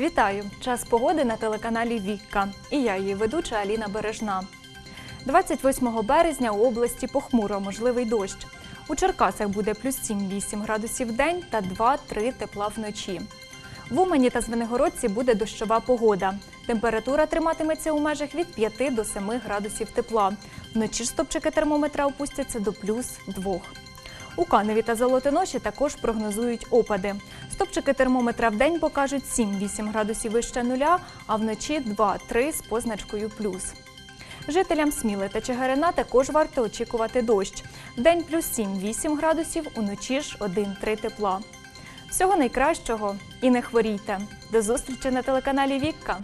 Вітаю! Час погоди на телеканалі Вікка. І я її ведуча Аліна Бережна. 28 березня у області похмуро можливий дощ. У Черкасах буде плюс 7-8 градусів в день та 2-3 тепла вночі. В Умані та Звенигородці буде дощова погода. Температура триматиметься у межах від 5 до 7 градусів тепла. Вночі ж стопчики термометра опустяться до плюс 2. У Каневі та Золотоноші також прогнозують опади. Стопчики термометра в день покажуть 7-8 градусів вище нуля, а вночі 2-3 з позначкою плюс. Жителям Сміли та Чигирина також варто очікувати дощ. Вдень плюс 7-8 градусів, уночі ж 1-3 тепла. Всього найкращого і не хворійте. До зустрічі на телеканалі Вікка.